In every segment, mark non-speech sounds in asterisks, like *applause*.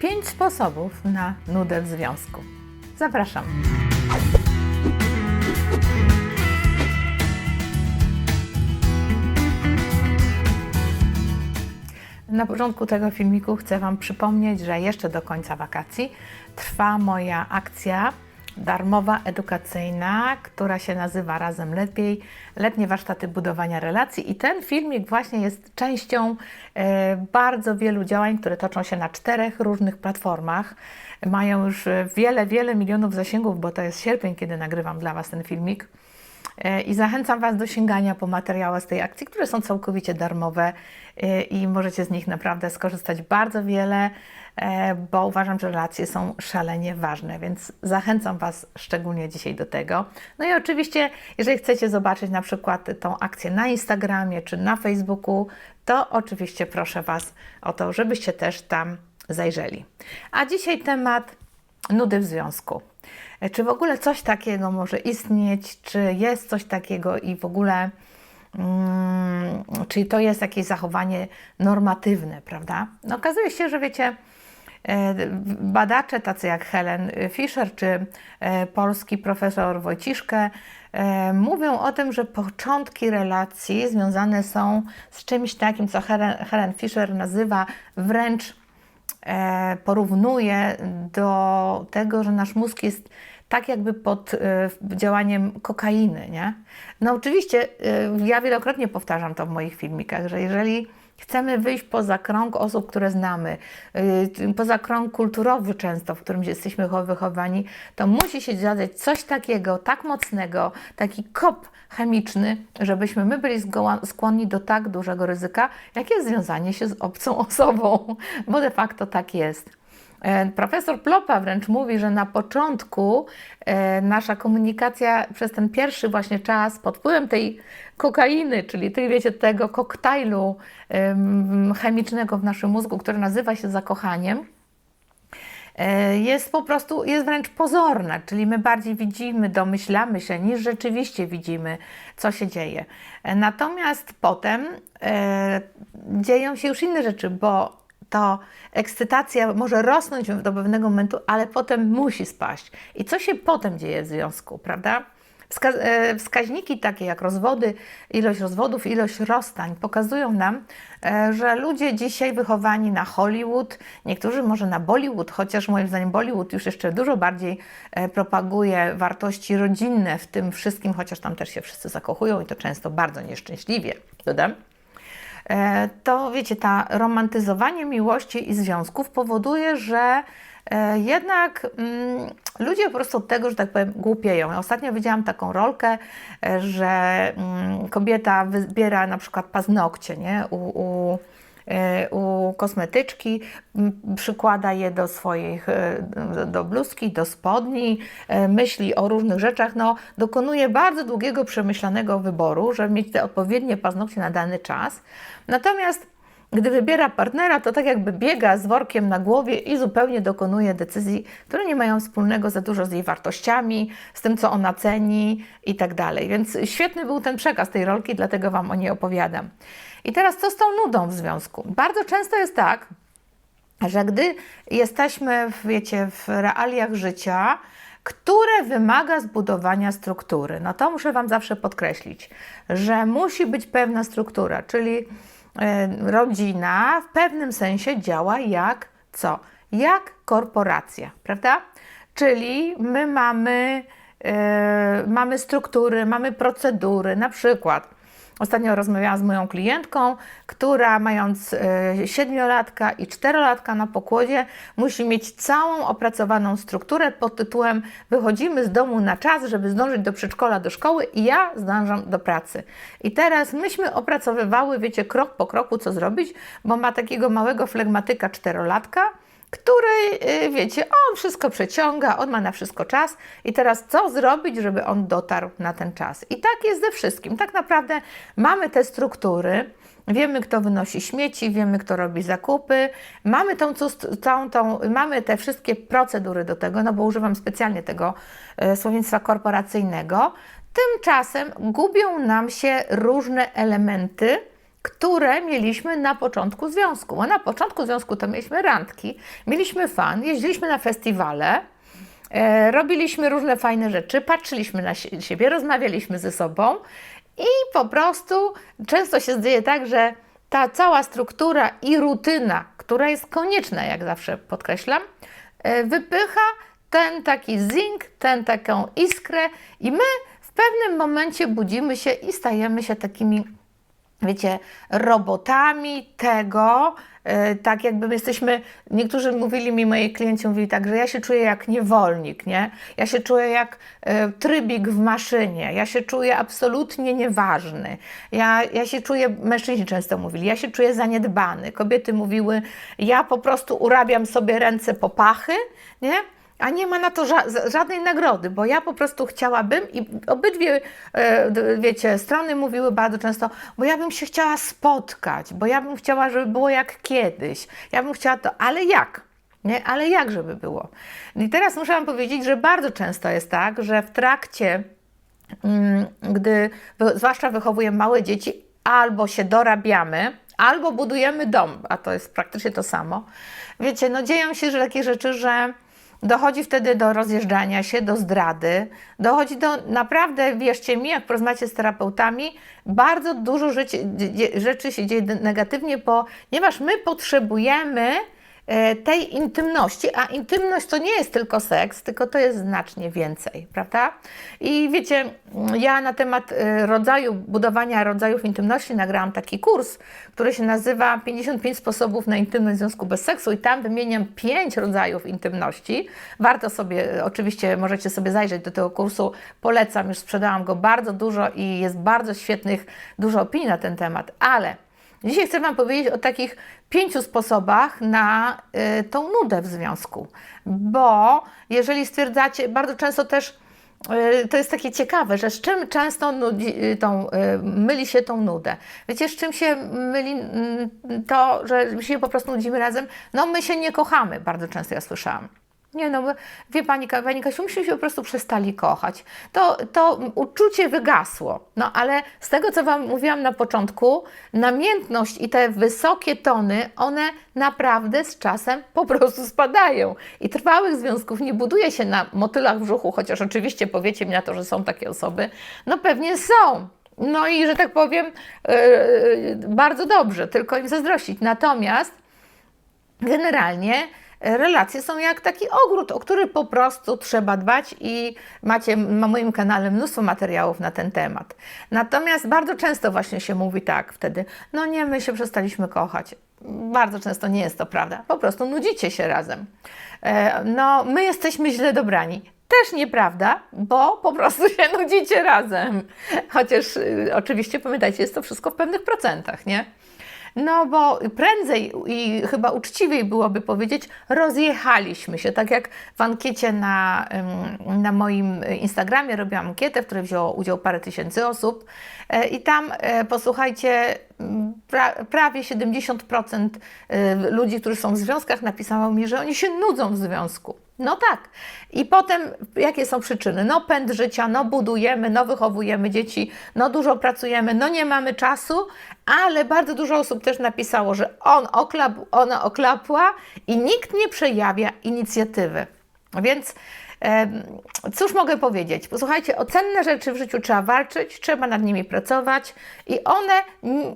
5 sposobów na nudę w związku. Zapraszam. Na początku tego filmiku chcę Wam przypomnieć, że jeszcze do końca wakacji trwa moja akcja darmowa, edukacyjna, która się nazywa Razem Lepiej Letnie Warsztaty Budowania Relacji. I ten filmik właśnie jest częścią e, bardzo wielu działań, które toczą się na czterech różnych platformach. Mają już e, wiele, wiele milionów zasięgów, bo to jest sierpień, kiedy nagrywam dla Was ten filmik. I zachęcam Was do sięgania po materiały z tej akcji, które są całkowicie darmowe e, i możecie z nich naprawdę skorzystać bardzo wiele, e, bo uważam, że relacje są szalenie ważne, więc zachęcam Was szczególnie dzisiaj do tego. No i oczywiście, jeżeli chcecie zobaczyć na przykład tą akcję na Instagramie czy na Facebooku, to oczywiście proszę Was o to, żebyście też tam zajrzeli. A dzisiaj temat nudy w związku. E, Czy w ogóle coś takiego może istnieć? Czy jest coś takiego i w ogóle, mm, czy to jest jakieś zachowanie normatywne, prawda? No, okazuje się, że wiecie, e, badacze tacy jak Helen Fischer czy e, polski profesor Wojciszkę mówią o tym, że początki relacji związane są z czymś takim, co Helen, Fischer nazywa wręcz porównuje do tego, że nasz mózg jest tak jakby pod e, działaniem kokainy, nie? No oczywiście, e, ja wielokrotnie powtarzam to w moich filmikach, że jeżeli chcemy wyjść poza krąg osób, które znamy, e, poza krąg kulturowy często, w którym jesteśmy wychowani, to musi się dziać coś takiego, tak mocnego, taki kop chemiczny, żebyśmy my byli skłonni do tak dużego ryzyka, jak jest związanie się z obcą osobą, bo de facto tak jest. E, Profesor Plopa wręcz mówi, że na początku e, nasza komunikacja przez ten pierwszy właśnie czas pod wpływem tej kokainy, czyli tej, wiecie, tego koktajlu em, chemicznego w naszym mózgu, który nazywa się zakochaniem, e, jest po prostu, jest wręcz pozorna, czyli my bardziej widzimy, domyślamy się, niż rzeczywiście widzimy, co się dzieje. Natomiast potem e, dzieją się już inne rzeczy, bo to ekscytacja może rosnąć do pewnego momentu, ale potem musi spaść. I co się potem dzieje w związku, prawda? Wska e, wskaźniki takie jak rozwody, ilość rozwodów, ilość rozstań pokazują nam, e, że ludzie dzisiaj wychowani na Hollywood, niektórzy może na Bollywood, chociaż moim zdaniem Bollywood już jeszcze dużo bardziej e, propaguje wartości rodzinne w tym wszystkim, chociaż tam też się wszyscy zakochują i to często bardzo nieszczęśliwie, dodam to wiecie, ta romantyzowanie miłości i związków powoduje, że e, jednak mm, ludzie po prostu od tego, że tak powiem, głupieją. Ostatnio widziałam taką rolkę, e, że mm, kobieta wybiera na przykład paznokcie, nie? U, u, e, u kosmetyczki, przykłada je do swoich, e, do- do bluzki, do spodni, e, myśli o różnych rzeczach, no dokonuje bardzo długiego, przemyślanego wyboru, żeby mieć te odpowiednie paznokcie na dany czas. Natomiast gdy wybiera partnera, to tak jakby biega z workiem na głowie i zupełnie dokonuje decyzji, które nie mają wspólnego za dużo z jej wartościami, z tym, co ona ceni i tak dalej. Więc świetny był ten przekaz tej rolki, dlatego Wam o niej opowiadam. I teraz co z tą nudą w związku? Bardzo często jest tak, że gdy jesteśmy, w, wiecie, w realiach życia, które wymaga zbudowania struktury, no to muszę Wam zawsze podkreślić, że musi być pewna struktura, czyli rodzina w pewnym sensie działa jak co? Jak korporacja, prawda? Czyli my mamy, e, mamy struktury, mamy procedury, na przykład Ostatnio rozmawiałam z moją klientką, która mając e, siedmiolatka i czterolatka na pokładzie, musi mieć całą opracowaną strukturę pod tytułem Wychodzimy z domu na czas, żeby zdążyć do przedszkola, do szkoły i ja zdążam do pracy. I teraz myśmy opracowywały, wiecie, krok po kroku, co zrobić, bo ma takiego małego flegmatyka czterolatka, który, y, wiecie, on wszystko przeciąga, on ma na wszystko czas i teraz co zrobić, żeby on dotarł na ten czas. I tak jest ze wszystkim. Tak naprawdę mamy te struktury, wiemy, kto wynosi śmieci, wiemy, kto robi zakupy, mamy tą, całą tą, mamy te wszystkie procedury do tego, no bo używam specjalnie tego e, słownictwa korporacyjnego. Tymczasem gubią nam się różne elementy, które mieliśmy na początku związku. Bo na początku związku to mieliśmy randki, mieliśmy fan, jeździliśmy na festiwale, e, robiliśmy różne fajne rzeczy, patrzyliśmy na sie- siebie, rozmawialiśmy ze sobą i po prostu często się dzieje tak, że ta cała struktura i rutyna, która jest konieczna, jak zawsze podkreślam, e, wypycha ten taki zing, ten taką iskrę i my w pewnym momencie budzimy się i stajemy się takimi wiecie, robotami tego, e, tak jakby my jesteśmy, niektórzy mówili mi, moi klienci mówili tak, że ja się czuję jak niewolnik, nie? Ja się czuję jak e, trybik w maszynie, ja się czuję absolutnie nieważny, ja, ja się czuję, mężczyźni często mówili, ja się czuję zaniedbany, kobiety mówiły, ja po prostu urabiam sobie ręce po pachy, nie? A nie ma na to ża- żadnej nagrody, bo ja po prostu chciałabym i obydwie, e, wiecie, strony mówiły bardzo często, bo ja bym się chciała spotkać, bo ja bym chciała, żeby było jak kiedyś, ja bym chciała to, ale jak? Nie? Ale jak, żeby było? I teraz muszę Wam powiedzieć, że bardzo często jest tak, że w trakcie Mm, gdy zwłaszcza wychowujemy małe dzieci, albo się dorabiamy, albo budujemy dom, a to jest praktycznie to samo. Wiecie, no dzieją się takie rzeczy, że dochodzi wtedy do rozjeżdżania się, do zdrady, dochodzi do naprawdę, wierzcie mi, jak porozmawiacie z terapeutami, bardzo dużo rzeczy, rzeczy się dzieje negatywnie, ponieważ my potrzebujemy tej intymności, a intymność to nie jest tylko seks, tylko to jest znacznie więcej, prawda? I wiecie, ja na temat e, rodzaju, budowania rodzajów intymności nagrałam taki kurs, który się nazywa 55 sposobów na intymność w związku bez seksu i tam wymieniam 5 rodzajów intymności. Warto sobie, oczywiście możecie sobie zajrzeć do tego kursu, polecam, już sprzedałam go bardzo dużo i jest bardzo świetnych, dużo opinii na ten temat, ale Dzisiaj chcę Wam powiedzieć o takich pięciu sposobach na y, tą nudę w związku, bo jeżeli stwierdzacie, bardzo często też y, to jest takie ciekawe, że z czym często nudzi, y, tą, y, myli się tą nudę. Wiecie, z czym się myli mm, to, że się po prostu nudzimy razem? No my się nie kochamy, bardzo często ja słyszałam. Nie no, wie Pani, Pani Kasiu, myśmy się po prostu przestali kochać. To, to uczucie wygasło. No ale z tego, co Wam mówiłam na początku, namiętność i te wysokie tony, one naprawdę z czasem po prostu spadają. I trwałych związków nie buduje się na motylach w brzuchu, chociaż oczywiście powiecie mi na to, że są takie osoby. No pewnie są. No i, że tak powiem, yy, bardzo dobrze, tylko im zazdrościć. Natomiast generalnie relacje są jak taki ogród, o który po prostu trzeba dbać i macie na moim kanale mnóstwo materiałów na ten temat. Natomiast bardzo często właśnie się mówi tak wtedy, no nie, my się przestaliśmy kochać. Bardzo często nie jest to prawda, po prostu nudzicie się razem. E, No, my jesteśmy źle dobrani. Też nieprawda, bo po prostu się nudzicie razem. Chociaż y, oczywiście pamiętajcie, jest to wszystko w pewnych procentach, nie? No bo prędzej i chyba uczciwiej byłoby powiedzieć, rozjechaliśmy się. Tak jak w ankiecie na, na moim Instagramie robiłam ankietę, w której wzięło udział parę tysięcy osób e, i tam e, posłuchajcie, pra, prawie 70% e, ludzi, którzy są w związkach napisało mi, że oni się nudzą w związku. No tak. I potem jakie są przyczyny? No pęd życia, no budujemy, no wychowujemy dzieci, no dużo pracujemy, no nie mamy czasu, ale bardzo dużo osób też napisało, że on oklap, ona oklapła i nikt nie przejawia inicjatywy. Więc cóż mogę powiedzieć? Posłuchajcie, o cenne rzeczy w życiu trzeba walczyć, trzeba nad nimi pracować i one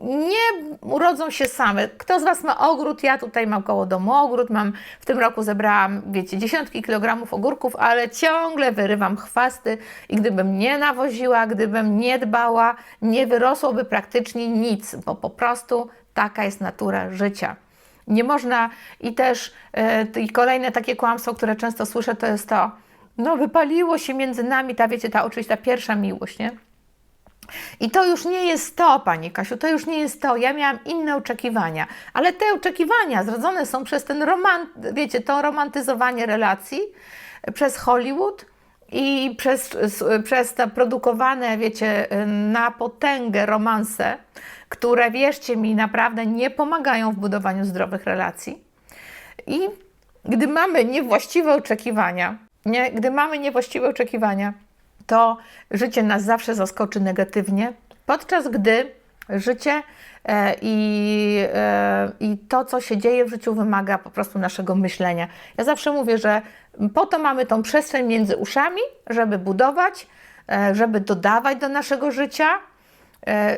nie urodzą się same. Kto z Was ma ogród? Ja tutaj mam koło domu ogród, mam w tym roku zebrałam, wiecie, dziesiątki kilogramów ogórków, ale ciągle wyrywam chwasty i gdybym nie nawoziła, gdybym nie dbała, nie wyrosłoby praktycznie nic, bo po prostu taka jest natura życia. Nie można i też e, i kolejne takie kłamstwo, które często słyszę, to jest to, no wypaliło się między nami ta, wiecie, ta oczywiście ta pierwsza miłość, nie? I to już nie jest to, Pani Kasiu, to już nie jest to. Ja miałam inne oczekiwania, ale te oczekiwania zrodzone są przez ten romant, wiecie, to romantyzowanie relacji, przez Hollywood i przez, przez te produkowane, wiecie, na potęgę romanse, które, wierzcie mi, naprawdę nie pomagają w budowaniu zdrowych relacji. I gdy mamy niewłaściwe oczekiwania, nie, gdy mamy niewłaściwe oczekiwania, to życie nas zawsze zaskoczy negatywnie, podczas gdy życie e, i, e, i to, co się dzieje w życiu, wymaga po prostu naszego myślenia. Ja zawsze mówię, że po to mamy tą przestrzeń między uszami, żeby budować, e, żeby dodawać do naszego życia,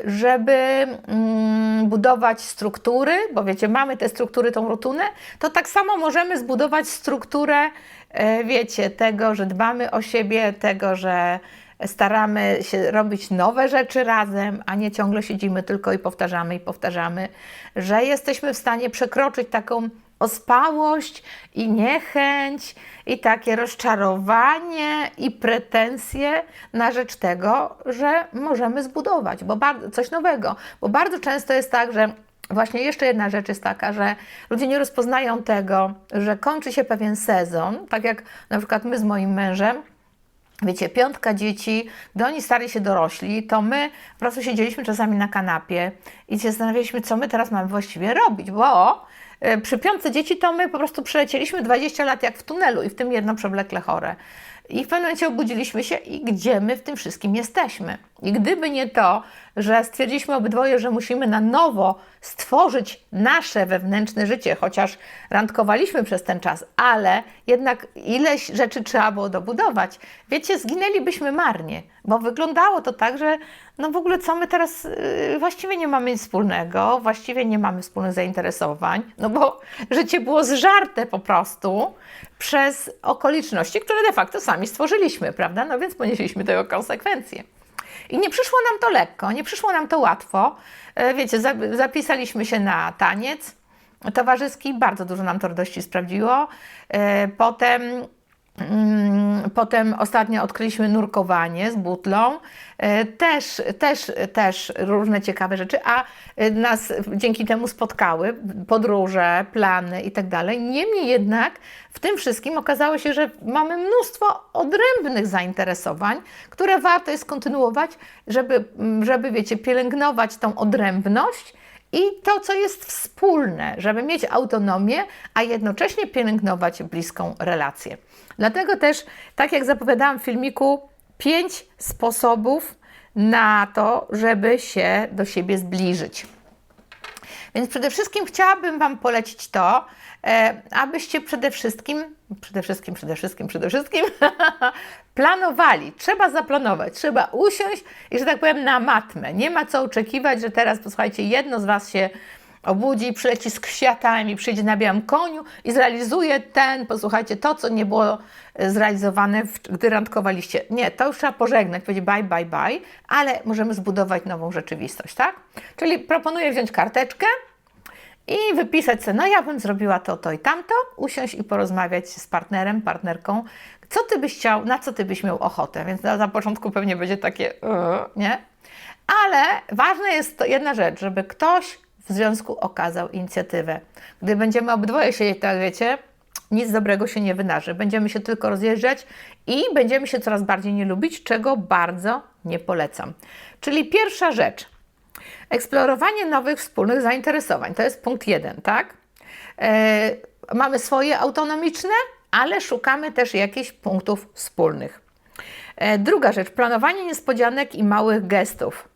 żeby mm, budować struktury, bo wiecie, mamy te struktury, tą rutynę, to tak samo możemy zbudować strukturę, e, wiecie, tego, że dbamy o siebie, tego, że staramy się robić nowe rzeczy razem, a nie ciągle siedzimy tylko i powtarzamy i powtarzamy, że jesteśmy w stanie przekroczyć taką ospałość i niechęć i takie rozczarowanie i pretensje na rzecz tego, że możemy zbudować bo bardzo, coś nowego. Bo bardzo często jest tak, że Właśnie jeszcze jedna rzecz jest taka, że ludzie nie rozpoznają tego, że kończy się pewien sezon, tak jak na przykład my z moim mężem, wiecie, piątka dzieci, gdy oni stali się dorośli, to my po prostu siedzieliśmy czasami na kanapie i się zastanawialiśmy, co my teraz mamy właściwie robić, bo e, przy piątce dzieci to my po prostu przelecieliśmy 20 lat jak w tunelu i w tym jedno przewlekle chore. I w pewnym momencie obudziliśmy się i gdzie my w tym wszystkim jesteśmy. I gdyby nie to, że stwierdziliśmy obydwoje, że musimy na nowo stworzyć nasze wewnętrzne życie, chociaż randkowaliśmy przez ten czas, ale jednak ileś rzeczy trzeba było dobudować. Wiecie, zginęlibyśmy marnie, bo wyglądało to tak, że no w ogóle co my teraz yy, właściwie nie mamy nic wspólnego, właściwie nie mamy wspólnych zainteresowań, no bo życie było zżarte po prostu przez okoliczności, które de facto sami stworzyliśmy, prawda? No więc ponieśliśmy tego konsekwencje. I nie przyszło nam to lekko, nie przyszło nam to łatwo. E, Wiecie, za- zapisaliśmy się na taniec towarzyski, bardzo dużo nam to radości sprawdziło. E, Potem Potem ostatnio odkryliśmy nurkowanie z butlą. E, Też, też, też różne ciekawe rzeczy, a e, nas dzięki temu spotkały podróże, plany i tak. Niemniej jednak w tym wszystkim okazało się, że mamy mnóstwo odrębnych zainteresowań, które warto jest kontynuować, żeby, żeby wiecie, pielęgnować tą odrębność i to, co jest wspólne, żeby mieć autonomię, a jednocześnie pielęgnować bliską relację. Dlatego też, tak jak zapowiadałam w filmiku, pięć sposobów na to, żeby się do siebie zbliżyć. Więc przede wszystkim chciałabym Wam polecić to, e, abyście przede wszystkim, przede wszystkim, przede wszystkim, przede wszystkim *laughs* planowali. Trzeba zaplanować, trzeba usiąść i, że tak powiem, na matmę. Nie ma co oczekiwać, że teraz, posłuchajcie, jedno z Was się obudzi, przyleci z kwiatami, przyjdzie na białym koniu i zrealizuje ten, posłuchajcie, to, co nie było e, zrealizowane, gdy randkowaliście. Nie, to już trzeba pożegnać, powiedzieć bye, bye, bye, ale możemy zbudować nową rzeczywistość, tak? Czyli proponuję wziąć karteczkę, i wypisać sobie, no ja bym zrobiła to, to i tamto, usiąść i porozmawiać z partnerem, partnerką, co ty byś chciał, na co ty byś miał ochotę, więc na, na początku pewnie będzie takie, yy, nie? Ale ważna jest to jedna rzecz, żeby ktoś w związku okazał inicjatywę. Gdy będziemy obydwoje siedzieć, tak wiecie, nic dobrego się nie wydarzy. Będziemy się tylko rozjeżdżać i będziemy się coraz bardziej nie lubić, czego bardzo nie polecam. Czyli pierwsza rzecz, Eksplorowanie nowych wspólnych zainteresowań to jest punkt jeden, tak? E, mamy swoje autonomiczne, ale szukamy też jakichś punktów wspólnych. E, druga rzecz, planowanie niespodzianek i małych gestów.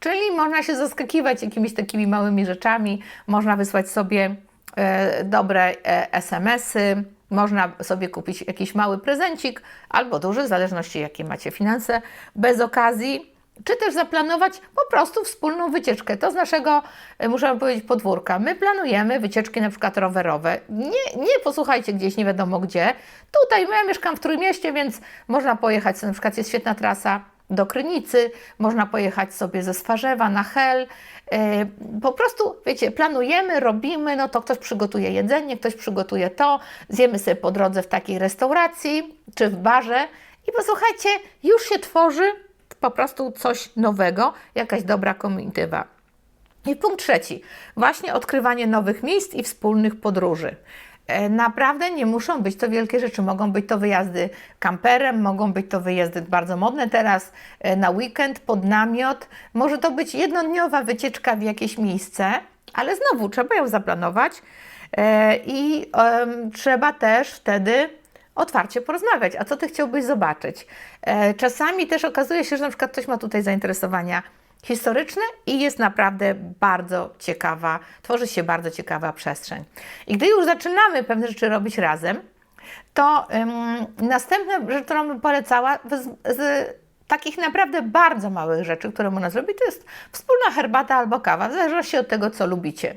Czyli można się zaskakiwać jakimiś takimi małymi rzeczami, można wysłać sobie e, dobre e, SMS-y, można sobie kupić jakiś mały prezencik albo duży, w zależności jakie macie finanse, bez okazji czy też zaplanować po prostu wspólną wycieczkę. To z naszego, e, muszę powiedzieć, podwórka. My planujemy wycieczki na przykład rowerowe. Nie, nie posłuchajcie gdzieś nie wiadomo gdzie. Tutaj ja mieszkam w Trójmieście, więc można pojechać, na przykład jest świetna trasa do Krynicy, można pojechać sobie ze Swarzewa na Hel. E, Po prostu, wiecie, planujemy, robimy, no to ktoś przygotuje jedzenie, ktoś przygotuje to, zjemy sobie po drodze w takiej restauracji czy w barze i posłuchajcie, już się tworzy po prostu coś nowego, jakaś dobra komitywa. I punkt trzeci, właśnie odkrywanie nowych miejsc i wspólnych podróży. E, Naprawdę nie muszą być to wielkie rzeczy, mogą być to wyjazdy kamperem, mogą być to wyjazdy bardzo modne teraz e, na weekend pod namiot, może to być jednodniowa wycieczka w jakieś miejsce, ale znowu trzeba ją zaplanować e, i trzeba też wtedy otwarcie porozmawiać. A co ty chciałbyś zobaczyć? Czasami też okazuje się, że na przykład ktoś ma tutaj zainteresowania historyczne i jest naprawdę bardzo ciekawa, tworzy się bardzo ciekawa przestrzeń. I gdy już zaczynamy pewne rzeczy robić razem, to um, następna rzecz, którą bym polecała z, z takich naprawdę bardzo małych rzeczy, które można zrobić, to jest wspólna herbata albo kawa, w zależności od tego, co lubicie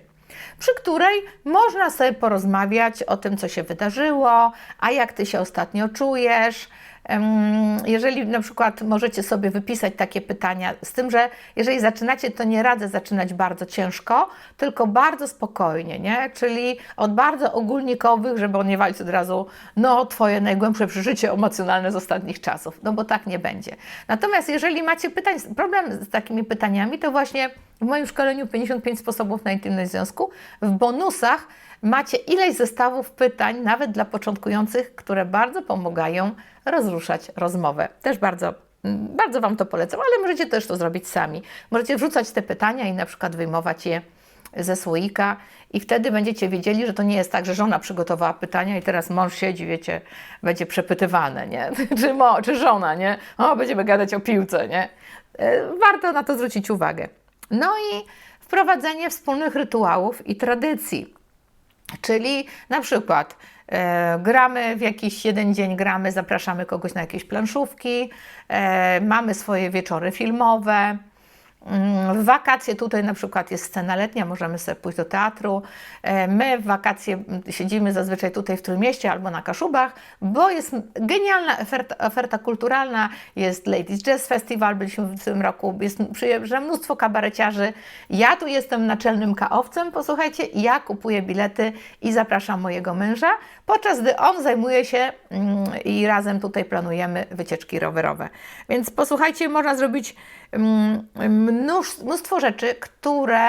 przy której można sobie porozmawiać o tym, co się wydarzyło, a jak ty się ostatnio czujesz. Jeżeli na przykład możecie sobie wypisać takie pytania, z tym, że jeżeli zaczynacie, to nie radzę zaczynać bardzo ciężko, tylko bardzo spokojnie, nie? czyli od bardzo ogólnikowych, żeby on nie od razu, no, Twoje najgłębsze przeżycie emocjonalne z ostatnich czasów, no bo tak nie będzie. Natomiast jeżeli macie pytań, problem z takimi pytaniami, to właśnie w moim szkoleniu 55 sposobów na intymność związku, w bonusach macie ileś zestawów pytań, nawet dla początkujących, które bardzo pomagają rozruszać rozmowę. Też bardzo, bardzo Wam to polecam, ale możecie też to zrobić sami. Możecie wrzucać te pytania i na przykład wyjmować je ze słoika i wtedy będziecie wiedzieli, że to nie jest tak, że żona przygotowała pytania i teraz mąż siedzi, wiecie, będzie przepytywane, nie? *laughs* Czy, mo, czy żona, nie? O, będziemy gadać o piłce, nie? E, warto na to zwrócić uwagę. No i wprowadzenie wspólnych rytuałów i tradycji. Czyli na przykład e, gramy w jakiś jeden dzień, gramy, zapraszamy kogoś na jakieś planszówki, e, mamy swoje wieczory filmowe, w wakacje tutaj na przykład jest scena letnia, możemy sobie pójść do teatru. E, my w wakacje siedzimy zazwyczaj tutaj w Trójmieście albo na Kaszubach, bo jest genialna oferta, oferta kulturalna. Jest Ladies Jazz Festival, byliśmy w tym roku, jest przyjeżdża mnóstwo kabareciarzy. Ja tu jestem naczelnym kaowcem, posłuchajcie, ja kupuję bilety i zapraszam mojego męża, podczas gdy on zajmuje się mm, i razem tutaj planujemy wycieczki rowerowe. Więc posłuchajcie, można zrobić mnóstwo rzeczy, które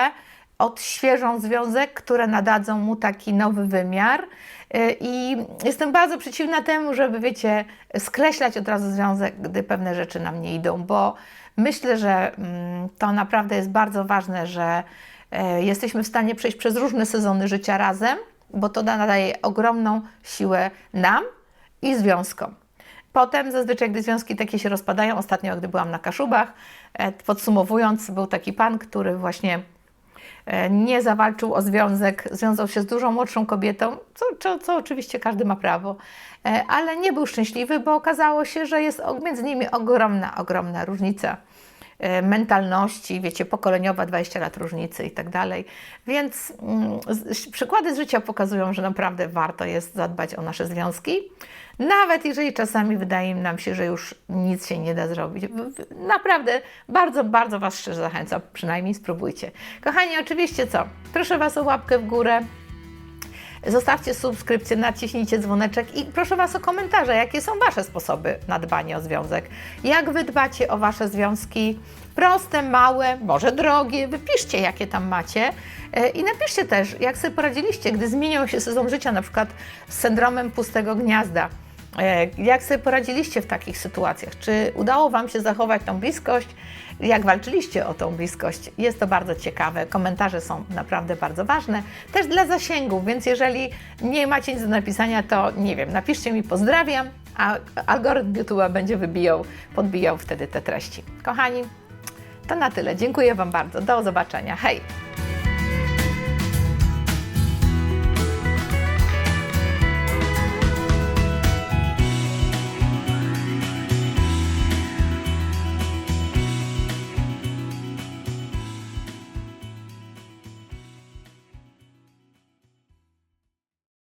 odświeżą związek, które nadadzą mu taki nowy wymiar. Y, I jestem bardzo przeciwna temu, żeby, wiecie, skreślać od razu związek, gdy pewne rzeczy nam nie idą, bo myślę, że mm, to naprawdę jest bardzo ważne, że e, jesteśmy w stanie przejść przez różne sezony życia razem, bo to nadaje ogromną siłę nam i związkom. Potem zazwyczaj, gdy związki takie się rozpadają, ostatnio gdy byłam na Kaszubach, e, podsumowując, był taki pan, który właśnie e, nie zawalczył o związek, związał się z dużą młodszą kobietą, co, co, co oczywiście każdy ma prawo, e, ale nie był szczęśliwy, bo okazało się, że jest między nimi ogromna, ogromna różnica mentalności, wiecie, pokoleniowa, 20 lat różnicy i tak dalej. Więc mm, przykłady z życia pokazują, że naprawdę warto jest zadbać o nasze związki. Nawet jeżeli czasami wydaje nam się, że już nic się nie da zrobić. Naprawdę bardzo, bardzo Was szczerze zachęcam, przynajmniej spróbujcie. Kochani, oczywiście co? Proszę Was o łapkę w górę. Zostawcie subskrypcję, naciśnijcie dzwoneczek i proszę Was o komentarze, jakie są Wasze sposoby na dbanie o związek. Jak Wy dbacie o Wasze związki? Proste, małe, może drogie, wypiszcie jakie tam macie e, i napiszcie też, jak sobie poradziliście, gdy zmieniał się sezon życia, na przykład z syndromem pustego gniazda. E, jak sobie poradziliście w takich sytuacjach? Czy udało Wam się zachować tą bliskość? Jak walczyliście o tą bliskość? Jest to bardzo ciekawe. Komentarze są naprawdę bardzo ważne. Też dla zasięgów, więc jeżeli nie macie nic do napisania, to nie wiem, napiszcie mi pozdrawiam, a algorytm YouTube'a będzie wybijał, podbijał wtedy te treści. Kochani, to na tyle. Dziękuję Wam bardzo. Do zobaczenia. Hej!